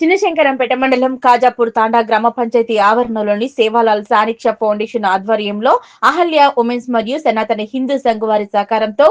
చిన్నశంకరంపేట మండలం కాజాపూర్ తాండా గ్రామ పంచాయతీ ఆవరణలోని సేవాలాల్ సానిక్ష ఫౌండేషన్ ఆధ్వర్యంలో అహల్య ఉమెన్స్ మరియు సనాతన హిందూ సంఘ వారి సహకారంతో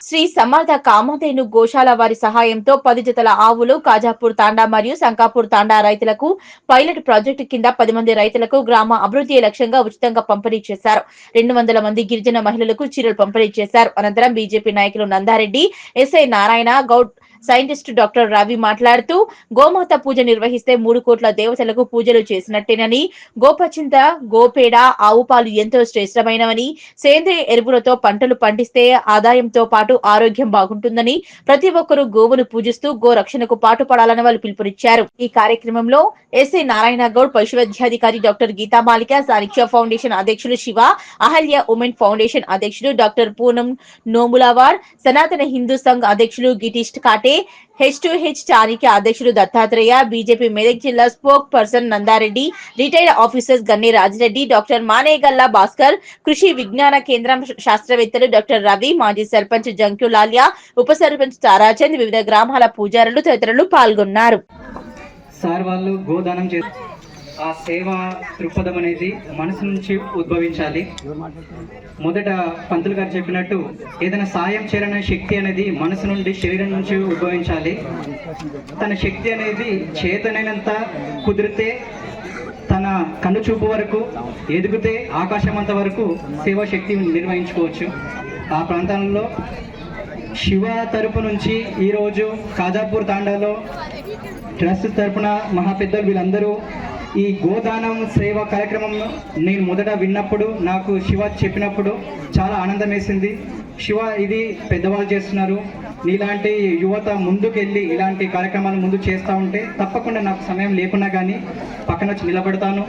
శ్రీ సమర్థ కామధేను గోశాల వారి సహాయంతో పది జతల ఆవులు కాజాపూర్ తాండా మరియు సంకాపూర్ తాండా రైతులకు పైలట్ ప్రాజెక్టు కింద పది మంది రైతులకు గ్రామ అభివృద్ధి లక్ష్యంగా ఉచితంగా పంపిణీ చేశారు. రెండు వందల మంది గిరిజన మహిళలకు చీరలు పంపిణీ చేశారు. అనంతరం బీజేపీ నాయకులు Nandareddy SI Narayana Goud scientist doctor Ravi మాట్లాడుతూ గోమాత పూజ నిర్వహిస్తే మూడు కోట్ల దేవతలకు పూజలు చేసినట్టేనని గోపచింత గోపేడ ఆవు పాలు ఎంతో శ్రేష్టమైనవని సేంద్రియ ఎరువులతో పంటలు పండిస్తే ఆదాయంతో పాటు ఆరోగ్యం బాగుంటుందని ప్రతి ఒక్కరూ గోవును పూజిస్తూ గో రక్షణకు పాటుపడాలని వాళ్ళు పిలుపునిచ్చారు. ఈ కార్యక్రమంలో ఎస్ఐ నారాయణ గౌడ్ పశువైద్యాధికారి డాక్టర్ గీతా మాలిక సానిక్ష ఫౌండేషన్ అధ్యక్షులు శివ అహల్య ఉమెన్ ఫౌండేషన్ అధ్యక్షుడు డాక్టర్ పూనం నోములవార్ సనాతన హిందూ సంఘ్ అధ్యక్షులు Gitish Kate H to H Chanakya అధ్యక్షుడు దత్తాత్రేయ బీజేపీ మెదక్ జిల్లా spokesperson Nandareddy retired officers Ganni Rajireddy doctor Manegalla Bhaskar Krishi Vignana Kendram శాస్త్రవేత్తలు డాక్టర్ రవి మాజీ సర్పంచ్ జంక్యు లాలియా ఉప సర్పంచ్ తారాచంద్ వివిధ గ్రామాల పూజారులు తదితరులు పాల్గొన్నారు. సార్ వాళ్ళు గోదానం చేస్తారు ఆ సేవ దృక్పథం అనేది మనసు నుంచి ఉద్భవించాలి. మొదట పంతులు గారు చెప్పినట్టు ఏదైనా సాయం చేయాలనే శక్తి అనేది మనసు నుండి శరీరం నుంచి ఉద్భవించాలి. తన శక్తి అనేది చేతనైనంత కుదిరితే తన కన్ను చూపు వరకు ఎదిగితే ఆకాశమంత వరకు సేవా శక్తి నిర్వహించుకోవచ్చు. ఆ ప్రాంతంలో శివ తరపు నుంచి ఈరోజు కాజాపూర్ తాండాలో ట్రస్ట్ తరపున మహాపెద్దలు వీళ్ళందరూ ఈ గోదానం సేవ కార్యక్రమంలో నేను మొదట విన్నప్పుడు నాకు శివ చెప్పినప్పుడు చాలా ఆనందం వేసింది. శివ ఇది పెద్దవాళ్ళు చేస్తున్నారు. నీలాంటి యువత ముందుకెళ్ళి ఇలాంటి కార్యక్రమాలు ముందు చేస్తూ ఉంటే తప్పకుండా నాకు సమయం లేకున్నా కానీ పక్కన వచ్చి నిలబడతాను.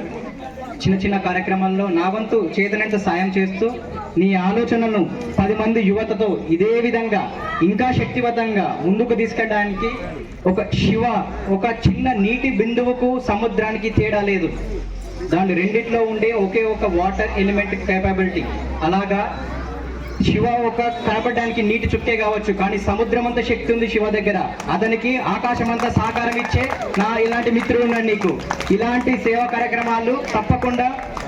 చిన్న చిన్న కార్యక్రమాల్లో నా వంతు చేతనంత సాయం చేస్తూ నీ ఆలోచనను పది మంది యువతతో ఇదే విధంగా ఇంకా శక్తివంతంగా ముందుకు తీసుకెళ్ళడానికి ఒక శివ ఒక చిన్న నీటి బిందువుకు సముద్రానికి తేడా లేదు. దాని రెండిట్లో ఉండే ఒకే ఒక వాటర్ ఎలిమెంట్ కేపబిలిటీ అలాగా శివ ఒక కనపడడానికి నీటి చుక్కే కావచ్చు కానీ సముద్రం అంత శక్తి ఉంది శివ దగ్గర. అతనికి ఆకాశం అంతా సహకారం ఇచ్చే నా ఇలాంటి మిత్రులు ఉన్నాడు నీకు. ఇలాంటి సేవా కార్యక్రమాలు తప్పకుండా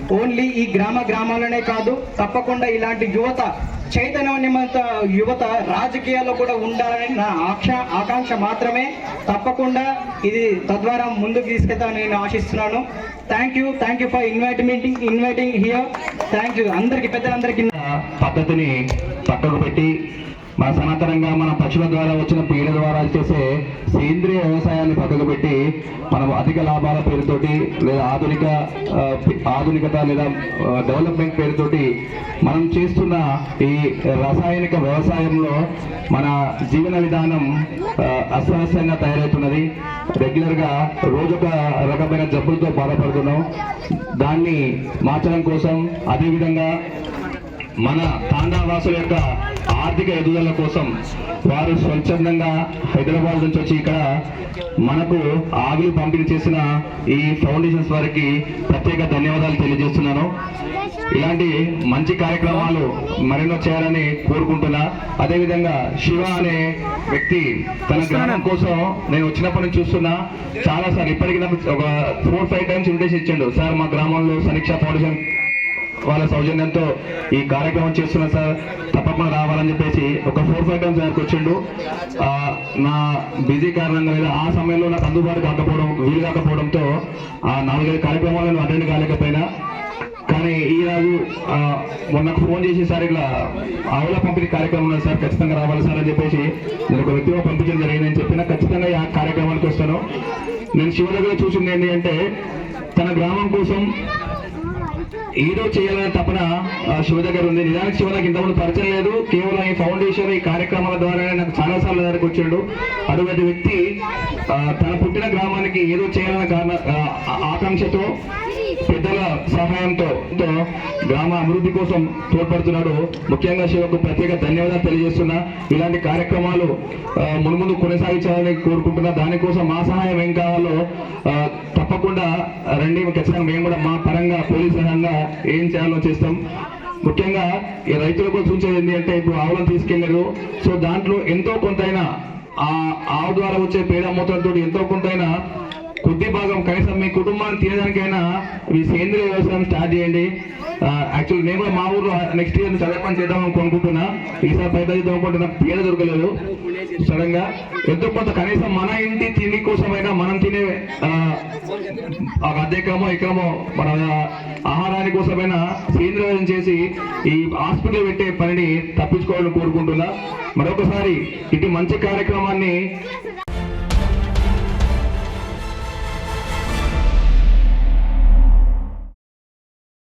ఓన్లీ ఈ గ్రామ గ్రామాలనే కాదు తప్పకుండా ఇలాంటి యువత చైతన్యవంత యువత రాజకీయాల్లో కూడా ఉండాలని నా ఆక్ష ఆకాంక్ష మాత్రమే. తప్పకుండా ఇది తద్వారా ముందుకు తీసుకెళ్తానని నేను ఆశిస్తున్నాను. Thank you thank you for invite meeting inviting here thank you అందరికి పెద్దలందరికీ పద్ధతిని పక్కకు పెట్టి మా సనాతనంగా మన పశువుల ద్వారా వచ్చిన పీడ ద్వారా చేసే సేంద్రియ వ్యవసాయాన్ని పక్కకు పెట్టి మనం అధిక లాభాల పేరుతోటి లేదా ఆధునిక ఆధునికత లేదా డెవలప్మెంట్ పేరుతోటి మనం చేస్తున్న ఈ రసాయనిక వ్యవసాయంలో మన జీవన విధానం ఆ, అస్తవ్యస్తంగా తయారవుతున్నది. రెగ్యులర్గా రోజొక రకమైన జబ్బులతో బాధపడుతున్నాం. దాన్ని మార్చడం కోసం అదేవిధంగా మన తాండావాసుల యొక్క ఆర్థిక ఎదుగుదల కోసం వారు స్వచ్ఛందంగా హైదరాబాద్ నుంచి వచ్చి ఇక్కడ మనకు ఆవులు పంపిణీ చేసిన ఈ ఫౌండేషన్స్ వారికి ప్రత్యేక ధన్యవాదాలు తెలియజేస్తున్నాను. ఇలాంటి మంచి కార్యక్రమాలు మరెన్నో చేయాలని కోరుకుంటున్నా. అదేవిధంగా శివ అనే వ్యక్తి తన గ్రామం కోసం నేను వచ్చినప్పటి నుంచి చూస్తున్నా. చాలా సార్ ఇప్పటికి నాకు ఒక ఫోర్ ఫైవ్ టైమ్స్ ఇన్విటేషన్ ఇచ్చిండు. సార్ మా గ్రామంలో సమీక్ష ఫౌండేషన్ వాళ్ళ సౌజన్యంతో ఈ కార్యక్రమం చేస్తున్నా సార్ తప్పకుండా రావాలని చెప్పేసి ఒక ఫోర్ ఫైవ్ టైమ్స్ దగ్గరకు వచ్చిండు. నా బిజీ కారణంగా లేదా ఆ సమయంలో నాకు అందుబాటు కాకపోవడం వీలు కాకపోవడంతో ఆ నాలుగైదు కార్యక్రమాలను అటెండ్ కాలేకపోయినా. కానీ ఈ రోజు మొన్న ఫోన్ చేసి సార్ ఇట్లా ఆవుల పంపిణీ కార్యక్రమం ఉన్నది సార్ ఖచ్చితంగా రావాలి సార్ అని చెప్పేసి నేను ఒక వ్యక్తిగా పంపించడం జరిగిందని చెప్పిన ఖచ్చితంగా ఆ కార్యక్రమానికి వస్తాను. నేను శివ దగ్గర చూసింది ఏంటి అంటే తన గ్రామం కోసం ఏదో చేయాలనే తపన శివ దగ్గర ఉంది. నిజానికి శివ నాకు ఇంతకుముందు పరిచయం లేదు. కేవలం ఈ ఫౌండేషన్ ఈ కార్యక్రమాల ద్వారానే నాకు చాలా సార్లు దగ్గరకు వచ్చాడు. అటువంటి వ్యక్తి తన పుట్టిన గ్రామానికి ఏదో చేయాలన్న కారణ ఆకాంక్షతో పెద్దల సహాయంతో తో గ్రామ అభివృద్ధి కోసం తోడ్పడుతున్నాడు. ముఖ్యంగా శివకు ప్రత్యేక ధన్యవాదాలు తెలియజేస్తున్నా. ఇలాంటి కార్యక్రమాలు ఆ, మున్ముందు కొనసాగించాలని కోరుకుంటున్నా. దానికోసం మా సహాయం ఏం కావాలో ఆ, తప్పకుండా రండి ఖచ్చితంగా మేము కూడా మా పరంగా పోలీస్ పరంగా ఏం చేయాలో చేస్తాం. ముఖ్యంగా ఈ రైతుల కోసం చూసేది అంటే ఇప్పుడు ఆవులను తీసుకెళ్ళారు. సో దాంట్లో ఎంతో కొంతైనా ఆ ఆవు ద్వారా వచ్చే పేద మూతలతో ఎంతో కొంతైనా కొద్ది భాగం కనీసం మీ కుటుంబాన్ని తీయడానికైనా మీ సేంద్రియ వ్యవసాయం స్టార్ట్ చేయండి. యాక్చువల్ నేను మా ఊర్లో నెక్స్ట్ ఇయర్ చదవకుండా చేద్దాం అనుకుంటున్నా. ఈసారి పైదా అనుకుంటున్నా. పేద దొరకలేదు. సడన్గా ఎంతో కొంత కనీసం మన ఇంటి ఆ అద్దెకమో ఇకమో మన ఆహారాన్ని కోసమైనా సేంద్రీయం చేసి ఈ హాస్పిటల్ పెట్టే పనిని తప్పించుకోవాలని కోరుకుంటున్నా. మరొకసారి ఇటు మంచి కార్యక్రమాన్ని